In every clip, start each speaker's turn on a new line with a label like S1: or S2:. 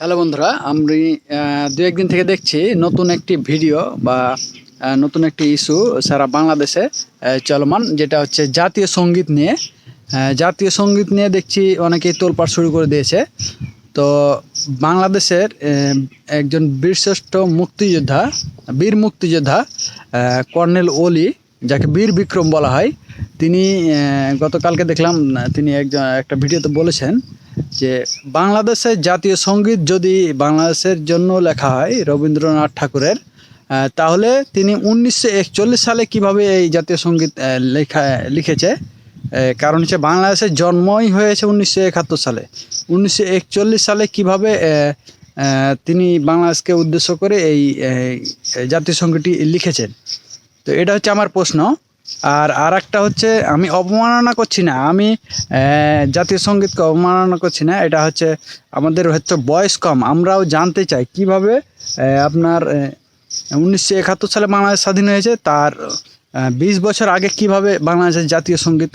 S1: Hello বন্ধুরা, আমি দু একদিন থেকে দেখছি নতুন একটি ভিডিও বা নতুন একটি ইস্যু সারা বাংলাদেশে চলমান, যেটা হচ্ছে জাতীয় সংগীত নিয়ে। জাতীয় সংগীত নিয়ে দেখছি অনেকেই তোলপাড় শুরু করে দিয়েছে। তো বাংলাদেশের একজন বীরশ্রেষ্ঠ মুক্তিযোদ্ধা, বীর মুক্তিযোদ্ধা কর্নেল ওলি, যাকে বীর বিক্রম বলা হয়, তিনি গতকালকে দেখলাম, তিনি একজন, একটা ভিডিওতে বলেছেন যে বাংলাদেশের জাতীয় সংগীত যদি বাংলাদেশের জন্য লেখা হয় রবীন্দ্রনাথ ঠাকুরের তাহলে তিনি উনিশশো একচল্লিশ সালে কীভাবে এই জাতীয় সংগীত লেখা, লিখেছে? কারণ হচ্ছে বাংলাদেশের জন্মই হয়েছে উনিশশো একাত্তর সালে। উনিশশো একচল্লিশ সালে কীভাবে তিনি বাংলাদেশকে উদ্দেশ্য করে এই জাতীয় সঙ্গীতটি লিখেছেন? তো এটা হচ্ছে আমার প্রশ্ন। আর আর একটা হচ্ছে, আমি অবমাননা করছি না, আমি জাতীয় সঙ্গীতকে অবমাননা করছি না, এটা হচ্ছে আমাদের হচ্ছে বয়স কম, আমরাও জানতে চাই কীভাবে আপনার উনিশশো একাত্তর সালে বাংলাদেশ স্বাধীন হয়েছে, তার বিশ বছর আগে কীভাবে বাংলাদেশের জাতীয় সংগীত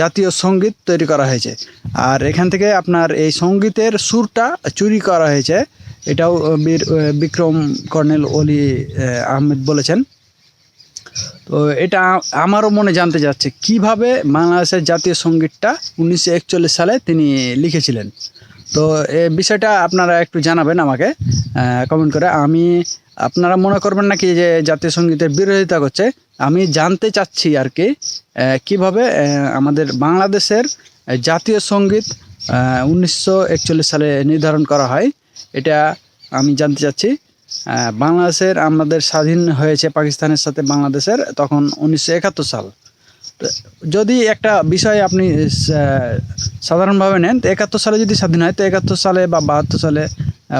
S1: জাতীয় সংগীত তৈরি করা হয়েছে। আর এখান থেকে আপনার এই সঙ্গীতের সুরটা চুরি করা হয়েছে, এটাও বীর বিক্রম কর্নেল অলি আহমেদ বলেছেন। তো এটা আমারও মনে জানতে যাচ্ছে, কীভাবে বাংলাদেশের জাতীয় সঙ্গীতটা উনিশশো একচল্লিশ সালে তিনি লিখেছিলেন। তো এ বিষয়টা আপনারা একটু জানাবেন আমাকে কমেন্ট করে। আমি, আপনারা মনে করবেন নাকি যে জাতীয় সঙ্গীতের বিরোধিতা করছে? আমি জানতে চাচ্ছি আর কি কীভাবে আমাদের বাংলাদেশের জাতীয় সংগীত উনিশশো একচল্লিশ সালে নির্ধারণ করা হয়, এটা আমি জানতে চাচ্ছি। বাংলাদেশের আমাদের স্বাধীন হয়েছে পাকিস্তানের সাথে বাংলাদেশের তখন উনিশশো একাত্তর সাল। যদি একটা বিষয় আপনি সাধারণভাবে নেন, তো একাত্তর সালে যদি স্বাধীন হয়, তো একাত্তর সালে বা বাহাত্তর সালে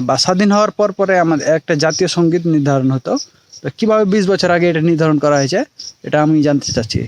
S1: বা স্বাধীন হওয়ার পর পরে আমাদের একটা জাতীয় সংগীত নির্ধারণ হতো। তো কীভাবে বিশ বছর আগে এটা নির্ধারণ করা হয়েছে, এটা আমি জানতে চাচ্ছি।